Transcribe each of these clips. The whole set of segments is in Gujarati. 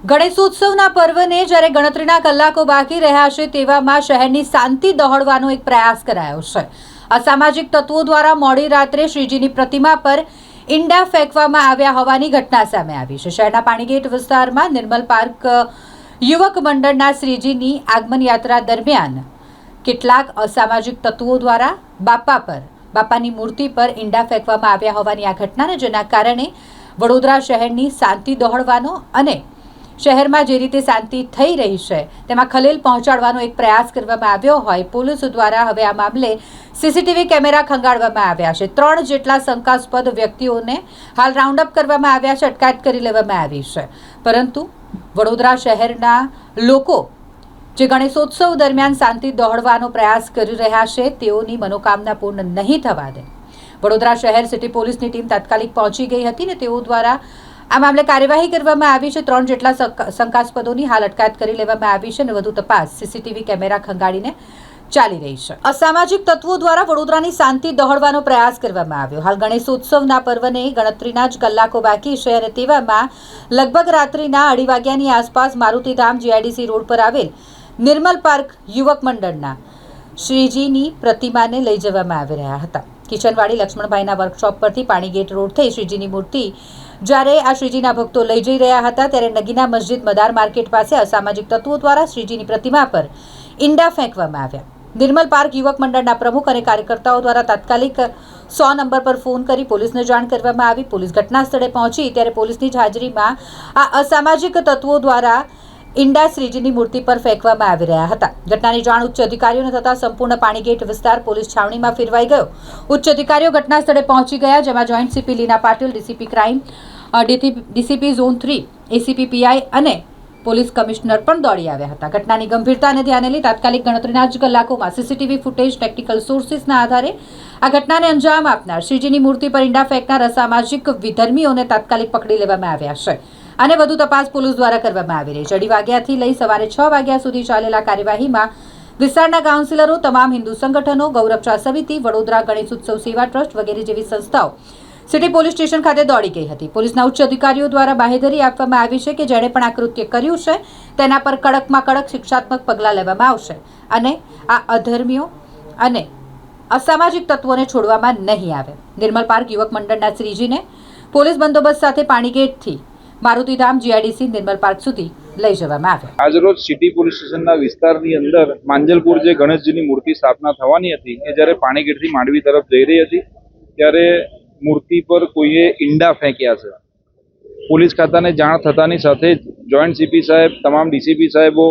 ગણેશોત્સવના પર્વને જ્યારે ગણતરીના કલાકો બાકી રહ્યા છે તેવામાં શહેરની શાંતિ દોહડવાનો એક પ્રયાસ કરાયો છે. અસામાજિક તત્વો દ્વારા મોડી રાત્રે શ્રીજીની પ્રતિમા પર ઈંડા ફેંકવામાં આવ્યા હોવાની ઘટના સામે આવી છે. શહેરના પાણીગેટ વિસ્તારમાં નિર્મલ પાર્ક યુવક મંડળના શ્રીજીની આગમન યાત્રા દરમિયાન કેટલાક અસામાજિક તત્વો દ્વારા બાપા પર, બાપાની મૂર્તિ પર ઈંડા ફેંકવામાં આવ્યા હોવાની આ ઘટનાને જેના કારણે વડોદરા શહેરની શાંતિ દોહડવાનો અને શહેરમાં જે રીતે શાંતિ થઈ રહી છે, તેમાં ખલેલ પહોંચાડવાનો એક પ્રયાસ કરવામાં આવ્યો હોય, પોલીસ દ્વારા હવે આ મામલે સીસીટીવી કેમેરા ખંગાડવામાં આવ્યા છે. ત્રણ જેટલા શંકાસ્પદ વ્યક્તિઓને હાલ રાઉન્ડ અપ કરવામાં આવ્યા છે, અટકાયત કરી લેવામાં આવી છે. પરંતુ વડોદરા શહેરના લોકો જે ગણેશોત્સવ દરમિયાન શાંતિ દોહડવાનો પ્રયાસ કરી રહ્યા છે, તેઓની મનોકામના પૂર્ણ નહીં થવા દે. વડોદરા શહેર સિટી પોલીસની ટીમ તાત્કાલિક પહોંચી ગઈ હતી ને તેઓ દ્વારા આ મામલે કાર્યવાહી કરવામાં આવી છે. ત્રણ જેટલા શંકાસ્પદોની હાલ અટકાયત કરી લેવામાં આવી છે અને વધુ તપાસ સીસીટીવી કેમેરા ખંગાડીને ચાલી રહી છે. અસામાજિક તત્વો દ્વારા વડોદરાની શાંતિ દોહડવાનો પ્રયાસ કરવામાં આવ્યો. હાલ ગણેશોત્સવના પર્વને ગણતરીના જ કલાકો બાકી છે અને તેવામાં લગભગ રાત્રિના અઢી વાગ્યાની આસપાસ મારુતિધામ જીઆઈડીસી રોડ પર આવેલ નિર્મલ પાર્ક યુવક મંડળના શ્રીજીની પ્રતિમાને લઈ જવામાં આવી રહ્યા હતા. કિચનવાડી લક્ષ્મણભાઈના વર્કશોપ પરથી પાણીગેટ રોડ થઈ શ્રીજીની મૂર્તિ જ્યારે આ શ્રીજીના ભક્તો લઈ જઈ રહ્યા હતા ત્યારે નગીના મસ્જિદ મદાર માર્કેટ પાસે અસામાજિક તત્વો દ્વારા શ્રીજીની પ્રતિમા પર ઈંડા ફેંકવામાં આવ્યા. નિર્મલ પાર્ક યુવક મંડળના પ્રમુખ અને કાર્યકર્તાઓ દ્વારા તાત્કાલિક સો નંબર પર ફોન કરી પોલીસને જાણ કરવામાં આવી. પોલીસ ઘટના સ્થળે પહોંચી ત્યારે પોલીસની હાજરીમાં આ અસામાજિક તત્વો દ્વારા ઈંડા શ્રીજીની મૂર્તિ પર ફેંકવામાં આવી રહ્યા હતા. ઘટનાની જાણ ઉચ્ચ અધિકારીઓને થતાં સંપૂર્ણ પાણીગેટ વિસ્તાર પોલીસ છાવણીમાં ફેરવાઈ ગયો. ઉચ્ચ અધિકારીઓ ઘટના સ્થળે પહોંચી ગયા, જેમાં joint CP Leena Patil, DCP crime DCP zone three, ACP PI અને પોલીસ કમિશનર પણ દોડી આવ્યા હતા. ઘટનાની ગંભીરતાને ધ્યાને લઈ તાત્કાલિક ગણતરીના જ કલાકોમાં સીસીટીવી ફૂટેજ, ટેકનિકલ સોર્સિસના આધારે આ ઘટનાને અંજામ આપનાર શ્રીજીની મૂર્તિ પર ઈંડા ફેંકનાર અસામાજિક વિધર્મીઓને તાત્કાલિક પકડી લેવામાં આવ્યા છે. અને વધુ તપાસ પોલીસ દ્વારા કરવામાં આવી રહી છે. અઢી વાગ્યાથી લઈ સવારે છ વાગ્યા સુધી ચાલેલા કાર્યવાહીમાં વિસ્તારના કાઉન્સિલરો, તમામ હિન્દુ સંગઠનો ગૌરક્ષા સમિતિ, વડોદરા ગણેશ ઉત્સવ સેવા ટ્રસ્ટ વગેરે જેવી સંસ્થાઓ સિટી પોલીસ સ્ટેશન ખાતે દોડી ગઈ હતી. પોલીસના ઉચ્ચ અધિકારીઓ દ્વારા બાહેધરી આપવામાં આવી છે કે જેણે પણ આ કૃત્ય કર્યું છે, તેના પર કડકમાં કડક શિક્ષાત્મક પગલાં લેવામાં આવશે અને આ અધર્મીઓ અને અસામાજિક તત્વોને છોડવામાં નહીં આવે. નિર્મલ પાર્ક યુવક મંડળના શ્રીજીને પોલીસ બંદોબસ્ત સાથે પાણીગેટથી મારુતિધામ જીઆઈડીસી નિર્મલ પાર્ક સુધી લઈ જવામાં આવ્યા. આજરોજ સિટી પોલીસ સ્ટેશનના વિસ્તારની અંદર માંજલપુર જે ગણેશજીની મૂર્તિ સ્થાપના થવાની હતી, એ જ્યારે પાણીગીરથી માંડવી તરફ જઈ રહી હતી, ત્યારે મૂર્તિ પર કોઈએ ઈંડા ફેંક્યા છે. પોલીસ ખાતાને જાણ થતાની સાથે જ જોઈન્ટ સીપી સાહેબ, તમામ ડીસીપી સાહેબો,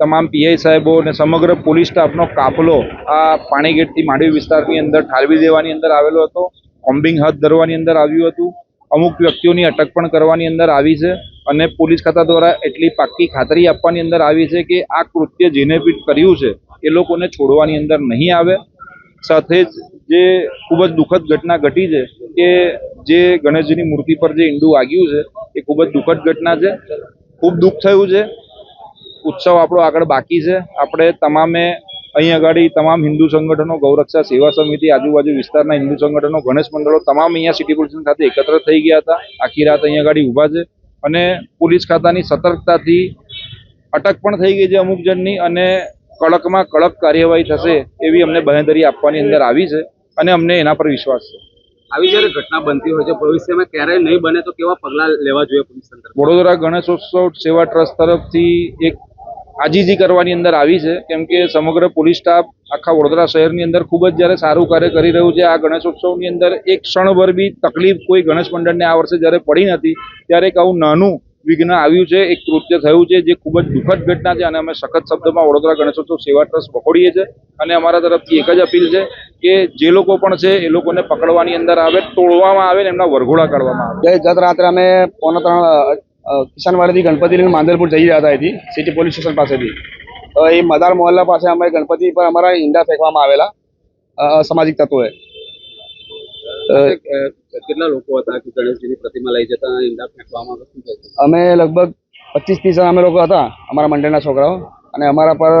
તમામ પીઆઈ સાહેબો અને સમગ્ર પોલીસ સ્ટાફનો કાફલો આ પાણીગેટથી માંડવી વિસ્તારની અંદર ઠાલવી દેવાની અંદર આવેલો હતો. કોમ્બિંગ હાથ ધરવાની અંદર આવ્યું હતું. અમુક વ્યક્તિઓની અટક પણ કરવાની અંદર આવી છે અને પોલીસ ખાતા દ્વારા એટલી પાક્કી ખાતરી આપવાની અંદર આવી છે કે આ કૃત્ય જેને કર્યું છે, એ લોકોને છોડવાની અંદર નહીં આવે. સાથે જ જે ખૂબ જ દુઃખદ ઘટના ઘટી છે કે જે ગણેશજીની મૂર્તિ પર જે ઈંડું વાગ્યું છે, એ ખૂબ જ દુઃખદ ઘટના છે. ખૂબ દુઃખ થયું છે. ઉત્સવ આપણો આગળ બાકી છે. આપણે તમામે અહીં આગળ તમામ હિન્દુ સંગઠનો ગૌરક્ષા સેવા સમિતિ આજુબાજુ વિસ્તારના હિન્દુ સંગઠનો ગણેશ મંડળો તમામ અહીંયા સિટી પોલીસ ખાતે એકત્ર થઈ ગયા હતા. આખી રાત અહીંયા આગળ ઊભા છે. અને પોલીસ ખાતાની સતર્કતાથી અટક પણ થઈ ગઈ છે અમુક જણની અને કડકમાં કડક કાર્યવાહી થશે એવી અમને બાંહેધરી આપવાની અંદર આવી છે અને અમને એના પર વિશ્વાસ છે. આવી જ્યારે ઘટના બનતી હોય છે ભવિષ્યમાં ક્યારેય નહીં બને તો કેવા પગલાં લેવા જોઈએ પોલીસ તંત્ર વડોદરા ગણેશોત્સવ સેવા ટ્રસ્ટ તરફથી એક આજીજી કરવાની અંદર આવી છે. કેમ કે સમગ્ર પોલીસ સ્ટાફ આખા વડોદરા શહેરની અંદર ખૂબ જ જ્યારે સારું કાર્ય કરી રહ્યું છે, આ ગણેશોત્સવની અંદર એક ક્ષણભર બી તકલીફ કોઈ ગણેશ મંડળને આ વર્ષે જ્યારે પડી નથી, ત્યારે એક આવું નાનું વિઘ્ન આવ્યું છે, એક કૃત્ય થયું છે, જે ખૂબ જ દુઃખદ ઘટના છે અને અમે સખત શબ્દમાં વડોદરા ગણેશોત્સવ સેવા ટ્રસ્ટ પકડીએ છીએ અને અમારા તરફથી એક જ અપીલ છે કે જે લોકો પણ છે, એ લોકોને પકડવાની અંદર આવે, તોડવામાં આવે ને એમના વરઘોડા કરવામાં આવે. ગત રાત્રે અમે પોણા ત્રણ અ, ગણપતિ લઈને માંદલપુર જઈ રહ્યા હતા અહીંથી સિટી પોલીસ સ્ટેશન પાસેથી. તો એ મદાર મોહલ્લા પાસે અમે ગણપતિ પર અમારા ઈંડા ફેંકવામાં આવેલા સામાજિક તત્વોએ. કેટલા લોકો હતા કે ગણેશજીની પ્રતિમા લઈ જતા ઈંડા ફેંકવામાં? અમે લગભગ પચીસ ત્રીસ અમે લોકો હતા અમારા મંડળના છોકરાઓ. અને અમારા પર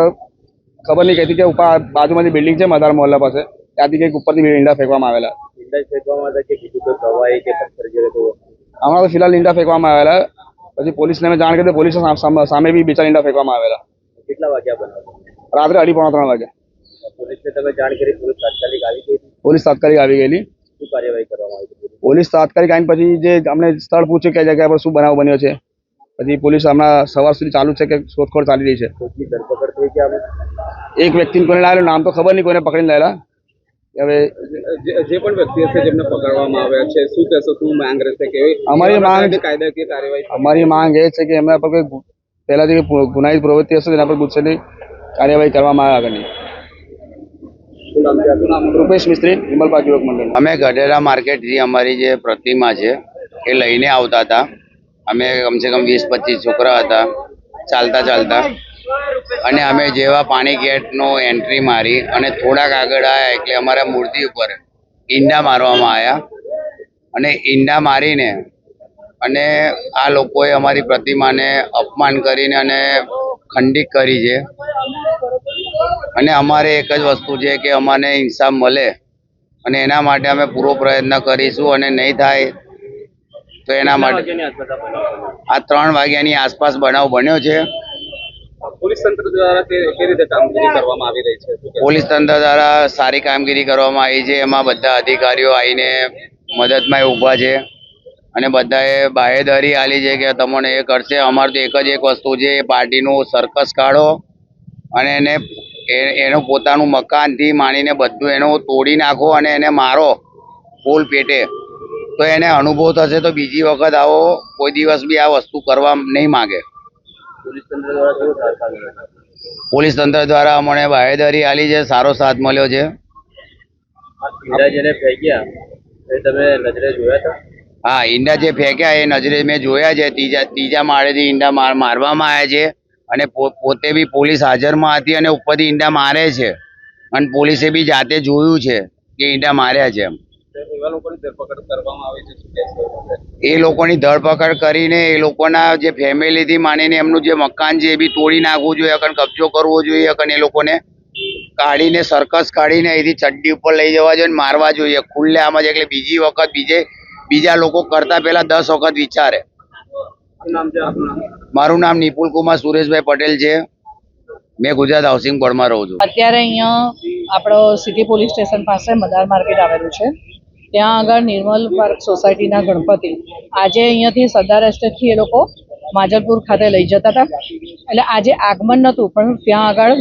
ખબર નહીં કહેતી કે ઉપર બાજુમાંથી બિલ્ડિંગ છે મદાર મોહલ્લા પાસે ત્યાંથી કંઈક ઉપરથી ઈંડા ફેંકવામાં આવેલા. ઈંડા ફેંકવામાં હતા કે બીજું કોઈ દવાઈ કે પથ્થર જેવું કોઈ તો ફિલહાલ ઈંડા ફેંકવામાં આવેલા. પછી પોલીસને અમે જાણ કરી પોલીસ સામે બી બે ચાર ઈંડા ફેંકવામાં આવેલા. કેટલા વાગ્યા બનાવો રાત્રે અઢી પોણા ત્રણ વાગે. પોલીસને તમે જાણ કરી પોલીસ તાત્કાલિક આવી ગઈ? પોલીસ તાત્કાલિક આવી ગયેલી. શું કાર્યવાહી કરવામાં આવી પોલીસ તાત્કાલિક આવીને પછી જે અમને સ્થળ પૂછ્યું કે જગ્યા પર શું બનાવ બન્યો છે પછી પોલીસ હમણાં સવાર સુધી ચાલુ છે કે શોધખોળ ચાલી રહી છે. એક વ્યક્તિને કોઈને લાવેલું નામ તો ખબર નહીં કોઈને પકડીને લાવેલા. હવે જે જે પણ વ્યક્તિ હશે જેમને પકડવામાં આવ્યા છે શું કહેશો શું માંગ રહેશે કે અમારી માંગ- કાયદાકીય કાર્યવાહી અમારી માંગ એ છે કે એમના પર કોઈ પહેલાથી ગુનાહિત પ્રવૃત્તિ હશે તેના પર ગુસ્સેની કાર્યવાહી કરવામાં આવે આગળની. રૂપેશ મિસ્ત્રી વિમલપા યુવક મંડળ. અમે ગઢેરા માર્કેટથી અમારી જે પ્રતિમા છે એ લઈને આવતા હતા. અમે કમસે કમ વીસ પચીસ છોકરા હતા ચાલતા ચાલતા. અને અમે જેવા પાણી ગેટનો એન્ટ્રી મારી અને થોડાક આગળ આવ્યા એટલે અમારા મૂર્તિ ઉપર ઈંડા મારવામાં આવ્યા અને ઈંડા મારીને અને આ લોકોએ અમારી પ્રતિમાને અપમાન કરીને અને ખંડિત કરી છે અને અમારે એક જ વસ્તુ છે કે અમને ઇન્સાફ મળે અને એના માટે અમે પૂરો પ્રયત્ન કરીશું અને નહીં થાય તો એના માટે. આ ત્રણ વાગ્યાની આસપાસ બનાવ બન્યો છે પોલીસ તંત્ર દ્વારા તે રીતે કામગીરી કરવામાં આવી રહી છે? પોલીસ તંત્ર દ્વારા સારી કામગીરી કરવામાં આવી છે. એમાં બધા અધિકારીઓ આવીને મદદમાં ઊભા છે. અને બધાએ બાહેધરી આલી છે કે તમને એ કરશે. અમારે તો એક જ એક વસ્તુ છે. એ પાર્ટીનું સર્કસ કાઢો અને એને એનું પોતાનું મકાનથી માંડીને બધું એનું તોડી નાખો અને એને મારો ફૂલ પેટે. તો એને અનુભવ થશે તો બીજી વખત આવો. કોઈ દિવસ બી આ વસ્તુ કરવા નહીં માગે. પોલીસ તંત્ર દ્વારા અમને બાહેધરી આલી છે સારો સાથ મળ્યો છે. હા ઈંડા જે ફેંક્યા એ નજરે મેં જોયા છે. ત્રીજા ત્રીજા માળેથી ઈંડા મારવામાં આવ્યા છે અને પોતે બી પોલીસ હાજરમાં હતી અને ઉપરથી ઈંડા મારે છે. અને પોલીસે બી જાતે જોયું છે કે ઈંડા માર્યા છે એમ. એ લોકોની ધરપકડ કરીને એ લોકોના જે ફેમિલીથી માનીને એમનું જે મકાન છે એ બી તોડી નાખવું જોઈએ અકન કબજો કરવો જોઈએ અકન એ લોકોને કાઢીને સર્કસ કાઢીને અહીંથી ચડ્ડી ઉપર લઈ જવા જોઈએ મારવા જોઈએ. ખુલ્લે આમ જ એટલે બીજી વખત બીજે બીજા લોકો કરતા પહેલા દસ વખત વિચારે. મારું નામ નિપુલ કુમાર સુરેશભાઈ પટેલ છે. મેં ગુજરાત હાઉસિંગ બોર્ડમાં રહું છું. અત્યારે અહીંયા આપણો સિટી પોલીસ સ્ટેશન પાસે મદાર માર્કેટ આવેલું છે. ત્યાં આગળ નિર્મલ પાર્ક સોસાયટીના ગણપતિ. આજે અહીંયાથી સરદાર એસ્ટેટથી એ લોકો માજલપુર ખાતે લઈ જતા હતા. એટલે આજે આગમન નહોતું, પણ ત્યાં આગળ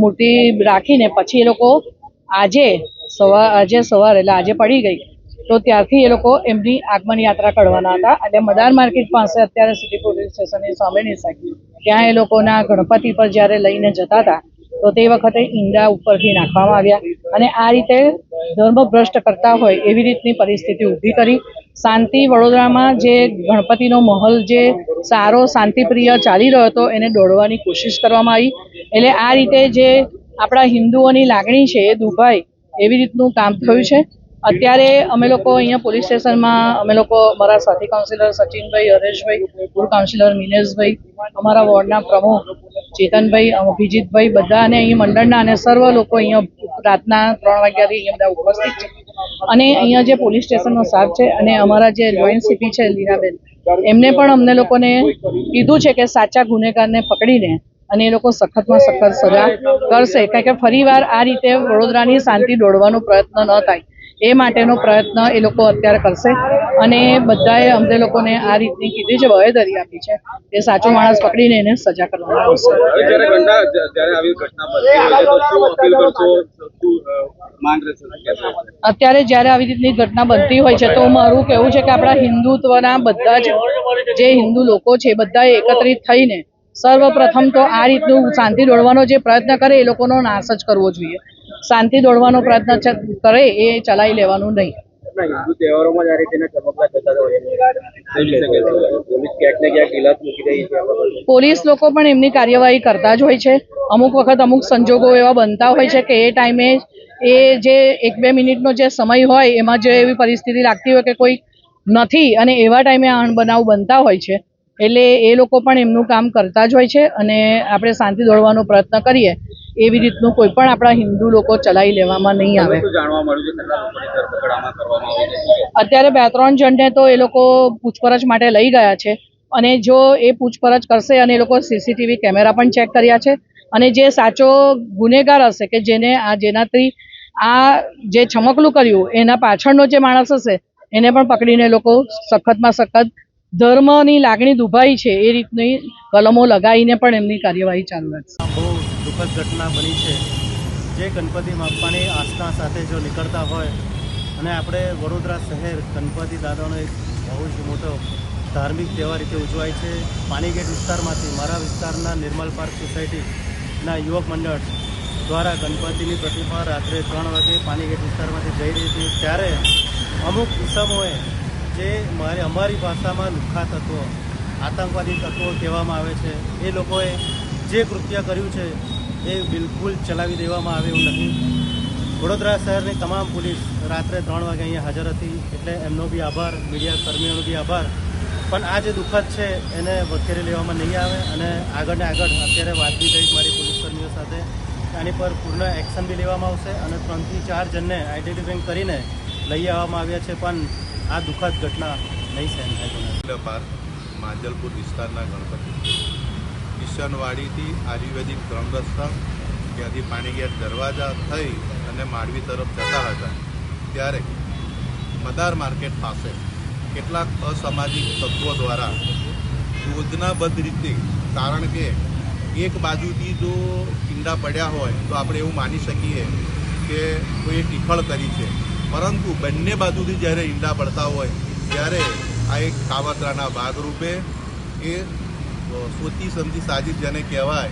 મૂર્તિ રાખીને પછી એ લોકો આજે સવાર આજે સવાર, એટલે આજે પડી ગઈ. તો ત્યારથી એ લોકો એમની આગમન યાત્રા કરવાના હતા. એટલે મદાર માર્કેટ પાસે અત્યારે સિટી પોલીસ સ્ટેશનની સામેની સાઈડ ત્યાં એ લોકોના ગણપતિ પર જ્યારે લઈને જતા હતા, તો તે વખતે ઈંડા ઉપરથી નાખવામાં આવ્યા. અને આ રીતે ધર્મભ્રષ્ટ કરતા હોય એવી રીતની પરિસ્થિતિ ઊભી કરી. શાંતિ વડોદરામાં જે ગણપતિનો મહોલ જે સારો શાંતિપ્રિય ચાલી રહ્યો હતો, એને દોડવાની કોશિશ કરવામાં આવી. એટલે આ રીતે જે આપણા હિન્દુઓની લાગણી છે એ દુભાઈ એવી રીતનું કામ થયું છે. અત્યારે અમે લોકો અહીંયા પોલીસ સ્ટેશનમાં, અમે લોકો અમારા સાથી કાઉન્સિલર સચિનભાઈ, હરેશભાઈ, પૂર્વ કાઉન્સિલર મિનેશભાઈ, અમારા વોર્ડના પ્રમુખ ચેતનભાઈ, અભિજીતભાઈ, બધા અને અહીં મંડળના અને સર્વ લોકો અહીંયા રાતના ત્રણ વાગ્યાથી અહીંયા બધા ઉપસ્થિત છે. અને અહીંયા જે પોલીસ સ્ટેશનનો સ્ટાફ છે અને અમારા જે જોઈન્ટ સીપી છે લીનાબેન, એમને પણ અમને લોકોને કીધું છે કે સાચા ગુનેગારને પકડીને અને એ લોકો સખતમાં સખત સજા કરશે. કારણ કે ફરીવાર આ રીતે વડોદરાની શાંતિ દોડવાનો પ્રયત્ન ન થાય. એ માટેનો પ્રયત્ન એ લોકો અત્યારે કરશે. અને બધાએ અમને લોકોને આ રીતની કીધી છે વહેદરી આપી છે એ સાચો માણસ પકડીને એને સજા કરવામાં આવશે અત્યારે જ્યારે આવી રીતની ઘટના બનતી હોય છે તો મારું કહેવું છે કે આપણા હિન્દુત્વના બધા જ જે હિન્દુ લોકો છે બધા એકત્રિત થઈને સર્વપ્રથમ તો આ રીતનું શાંતિ દોડવાનો જે પ્રયત્ન કરે એ લોકોનો નાશ જ કરવો જોઈએ. શાંતિ દોડવાનો પ્રયત્ન કરે એ ચલાવી લેવાનું નહીં. પોલીસ લોકો પણ એમની કાર્યવાહી કરતા જ હોય છે. અમુક વખત અમુક સંજોગો એવા બનતા હોય છે કે એ ટાઈમે એ જે એક બે મિનિટનો જે સમય હોય એમાં જે એવી પરિસ્થિતિ લાગતી હોય કે કોઈ નથી અને એવા ટાઈમે આ બનાવ બનતા હોય છે. એટલે એ લોકો પણ એમનું કામ કરતા જ હોય છે અને આપણે શાંતિ દોડવાનો પ્રયત્ન કરીએ એવી રીતનું કોઈ પણ આપણા હિન્દુ લોકો ચલાવી લેવામાં નહીં આવે? અત્યારે બે ત્રણ જણને તો એ લોકો પૂછપરછ માટે લઈ ગયા છે અને જો એ પૂછપરછ કરશે અને એ લોકો સીસીટીવી કેમેરા પણ ચેક કર્યા છે અને જે સાચો ગુનેગાર હશે કે જેને આ જેનાથી આ જે છમકલું કર્યું એના પાછળનો જે માણસ હશે એને પણ પકડીને એ લોકો સખતમાં સખત ધર્મની લાગણી દુભાઈ છે, એ રીતની કલમો લગાવીને પણ એમની કાર્યવાહી ચાલુ રાખશે. બહુ દુઃખદ ઘટના બની છે. જે ગણપતિ બાપ્પાની આસ્થા સાથે જો નીકળતા હોય, અને આપણે વડોદરા શહેર ગણપતિ દાદાનો એક બહુ જ મોટો ધાર્મિક તહેવાર રીતે ઉજવાય છે. પાણીગેટ વિસ્તારમાંથી મારા વિસ્તારના નિર્મલ પાર્ક સોસાયટીના યુવક મંડળ દ્વારા ગણપતિની પ્રતિમા રાત્રે ત્રણ વાગે પાણીગેટ વિસ્તારમાંથી જઈ રહી હતી. ત્યારે અમુક ઇસમોએ જે મારી અમારી ભાષામાં લુખ્ખા તત્વો, આતંકવાદી તત્વો કહેવામાં આવે છે, એ લોકોએ જે કૃત્ય કર્યું છે, એ બિલકુલ ચલાવી દેવામાં આવે એવું નથી. વડોદરા શહેરની તમામ પોલીસ રાત્રે ત્રણ વાગે અહીંયા હાજર હતી, એટલે એમનો બી આભાર, મીડિયા કર્મીઓનો બી આભાર. પણ આ જે દુઃખદ છે, એને વખેરી લેવામાં નહીં આવે અને આગળ ને આગળ અત્યારે વાત બી થઈ મારી પોલીસ કર્મીઓ સાથે. આની પર પૂર્ણ એક્શન બી લેવામાં આવશે અને ત્રણથી ચાર જણને આઈડેન્ટિફાઈંગ કરીને લઈ આવવામાં આવ્યા છે, પણ આ દુઃખદ ઘટના નહીં સહન થાય પાર્ક, માંજલપુર વિસ્તારના ગણપતિ. કિશનવાડીથી આયુર્વેદિક ત્રણ રસ્તા, ત્યાંથી પાણીગેટ દરવાજા થઈ અને માંડવી તરફ જતા હતા. ત્યારે મદાર માર્કેટ પાસે કેટલાક અસામાજિક તત્વો દ્વારા યોજનાબદ્ધ રીતે, કારણ કે એક બાજુથી જો ઈંડા પડ્યા હોય, તો આપણે એવું માની શકીએ કે કોઈએ ટીફળ કરી છે. પરંતુ બંને બાજુથી જ્યારે ઈંડા પડતા હોય, ત્યારે આ એક કાવતરાના ભાગરૂપે એ સોચી સમજી સાજી જેને કહેવાય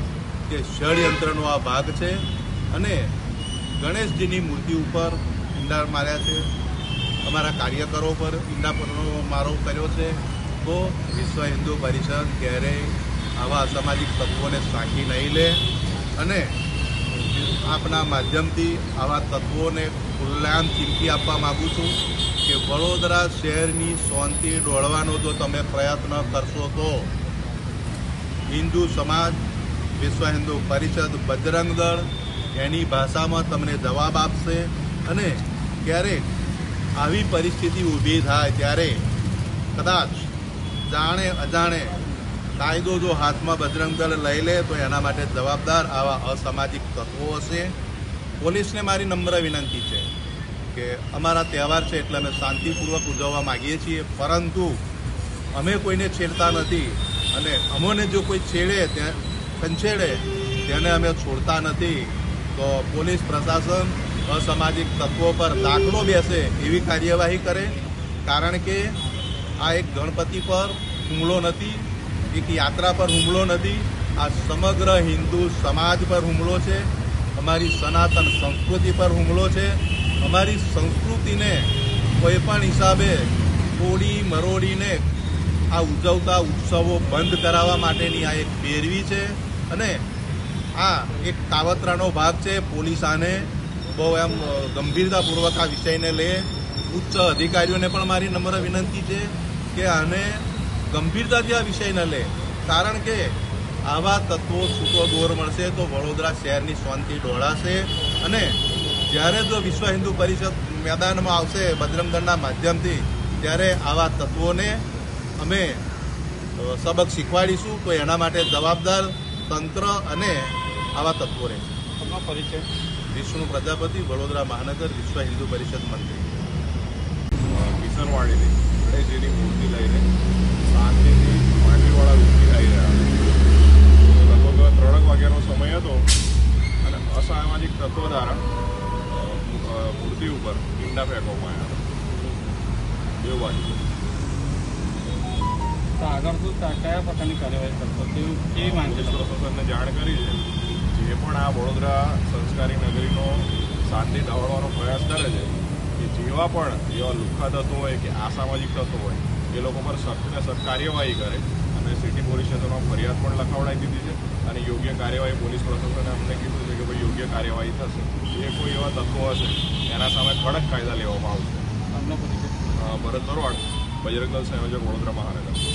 કે ષડયંત્રનો આ ભાગ છે. અને ગણેશજીની મૂર્તિ ઉપર ઈંડા માર્યા છે. અમારા કાર્યકરો પર ઈંડા પરનો મારો કર્યો છે. તો વિશ્વ હિન્દુ પરિષદ ક્યારેય આવા અસામાજિક તત્વોને સાંકી નહીં લે. અને આપના માધ્યમથી આવા તત્વોને ખુલ્લામ ચીમકી આપવા માગું છું કે વડોદરા શહેરની શાંતિ ડોળવાનો જો તમે પ્રયત્ન કરશો તો હિન્દુ સમાજ, વિશ્વ હિન્દુ પરિષદ, બજરંગ દળ એની ભાષામાં તમને જવાબ આપશે અને ક્યારેક આવી પરિસ્થિતિ ઊભી થાય ત્યારે કદાચ જાણે અજાણે કાયદો જો હાથમાં બજરંગ લઈ લે, તો એના માટે જવાબદાર આવા અસામાજિક તત્વો હશે? પોલીસને મારી નમ્ર વિનંતી છે કે અમારા તહેવાર છે એટલે અમે શાંતિપૂર્વક ઉજવવા માગીએ છીએ, પરંતુ અમે કોઈને છેડતા નથી અને અમોને જો કોઈ છેડે ત્યાં કંછેડે તેને અમે છોડતા નથી. તો પોલીસ પ્રશાસન અસામાજિક તત્વો પર દાખલો બેસે એવી કાર્યવાહી કરે, કારણ કે આ એક ગણપતિ પર હુમલો નથી એક યાત્રા પર હુમલો નથી. આ સમગ્ર હિન્દુ સમાજ પર હુમલો છે. અમારી સનાતન સંસ્કૃતિ પર હુમલો છે. અમારી સંસ્કૃતિને કોઈ પણ હિસાબે તોડી મરોડીને આ ઉજવતા ઉત્સવો બંધ કરાવવા માટેની આ એક પેરવી છે અને આ એક કાવતરાનો ભાગ છે. પોલીસ આને બહુ એમ ગંભીરતાપૂર્વક આ વિષયને લે ઉચ્ચ અધિકારીઓને પણ મારી નમ્ર વિનંતી છે કે આને ગંભીરતાથી આ વિષયને લે. કારણ કે આવા તત્વો છૂટો દોર મળશે તો વડોદરા શહેરની શાંતિ ડોળાશે અને જ્યારે જો વિશ્વ હિન્દુ પરિષદ મેદાનમાં આવશે બજરંગદળના માધ્યમથી ત્યારે આવા તત્વોને અમે સબક શીખવાડીશું તો એના માટે જવાબદાર તંત્ર અને આવા તત્વો રહેશે. પરિચય. વિષ્ણુ પ્રજાપતિ વડોદરા મહાનગર વિશ્વ હિન્દુ પરિષદ મંત્રી. કિશનવાડીની ગણેશજીની મૂર્તિ લઈને શાંતિથી માંડવીવાળા રૂપથી આવી રહ્યા હતા લગભગ ત્રણેક વાગ્યાનો સમય હતો અને અસામાજિક તત્વો દ્વારા મૂર્તિ ઉપર ઈંડા ફેંકવામાં આવ્યા હતા. એવું બાજુ તો આગળ શું કયા પ્રકારની કાર્યવાહી કરશો? તેવું કેવી માંગ પ્રશાસનને જાણ કરી છે. જે પણ આ વડોદરા સંસ્કારી નગરીનો શાંતિ ડાવડવાનો પ્રયાસ કરે છે કે જેવા પણ એવા લુખા તત્વો હોય કે અસામાજિક તત્વો હોય એ લોકો પર સખ્ત ને સખ્ત કાર્યવાહી કરે અને સિટી પોલીસ સ્ટેશનમાં ફરિયાદ પણ લખાવડાવી દીધી છે. અને યોગ્ય કાર્યવાહી પોલીસ પ્રશાસને અમને કીધું છે કે ભાઈ યોગ્ય કાર્યવાહી થશે. જે કોઈ એવા તત્વો હશે એના સામે કડક કાયદા લેવામાં આવશે. ભરત ભરવાડ બજરંગલ સંયોજક વડોદરા મહાનગર.